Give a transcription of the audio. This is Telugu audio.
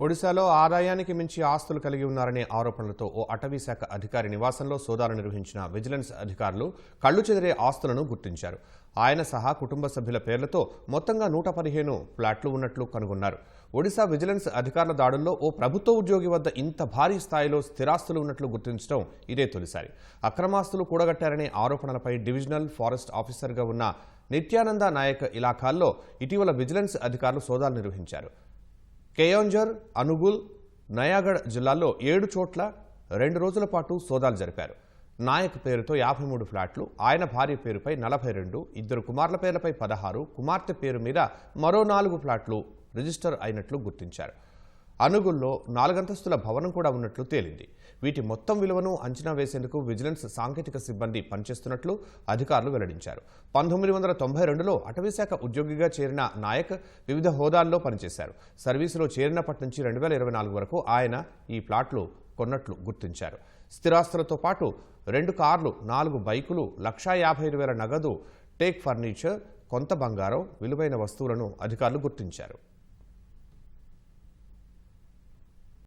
ఒడిశాలో ఆదాయానికి మించి ఆస్తులు కలిగి ఉన్నారనే ఆరోపణలతో ఓ అటవీ శాఖ అధికారి నివాసంలో సోదాలు నిర్వహించిన విజిలెన్స్ అధికారులు కళ్ళు చెదిరే ఆస్తులను గుర్తించారు. ఆయన సహా కుటుంబ సభ్యుల పేర్లతో మొత్తంగా నూట పదిహేను ఫ్లాట్లు ఉన్నట్లు కనుగొన్నారు. ఒడిశా విజిలెన్స్ అధికారుల దాడుల్లో ఓ ప్రభుత్వ ఉద్యోగి వద్ద ఇంత భారీ స్థాయిలో స్థిరాస్తులు ఉన్నట్లు గుర్తించడం ఇదే తొలిసారి. అక్రమాస్తులు కూడగట్టారనే ఆరోపణలపై డివిజనల్ ఫారెస్ట్ ఆఫీసర్గా ఉన్న నిత్యానంద నాయక్ ఇలాఖాల్లో ఇటీవల విజిలెన్స్ అధికారులు సోదాలు నిర్వహించారు. కేయోంజర్ అనుగుల్ నయాగఢ్ జిల్లాల్లో ఏడు చోట్ల రెండు రోజుల పాటు సోదాలు జరిపారు. నాయక్ పేరుతో యాభై మూడు ఫ్లాట్లు ఆయన భార్య పేరుపై నలభై రెండు ఇద్దరు కుమార్ల పేర్లపై పదహారు కుమార్తె పేరు మీద మరో నాలుగు ఫ్లాట్లు రిజిస్టర్ అయినట్లు గుర్తించారు. అనుగుల్లో నాలుగంతస్తుల భవనం కూడా ఉన్నట్లు తేలింది. వీటి మొత్తం విలువను అంచనా వేసేందుకు విజిలెన్స్ సాంకేతిక సిబ్బంది పనిచేస్తున్నట్లు అధికారులు వెల్లడించారు. పంతొమ్మిది వందల తొంభై రెండులో అటవీశాఖ ఉద్యోగిగా చేరిన నాయక్ వివిధ హోదాల్లో పనిచేశారు. సర్వీసులో చేరినప్పటి నుంచి రెండు వేల ఇరవై నాలుగు వరకు ఆయన ఈ ప్లాట్లు కొన్నట్లు గుర్తించారు. స్థిరాస్తులతో పాటు రెండు కార్లు నాలుగు బైకులు లక్షా యాభై ఐదు వేల నగదు టేక్ ఫర్నిచర్ కొంత బంగారం విలువైన వస్తువులను అధికారులు గుర్తించారు.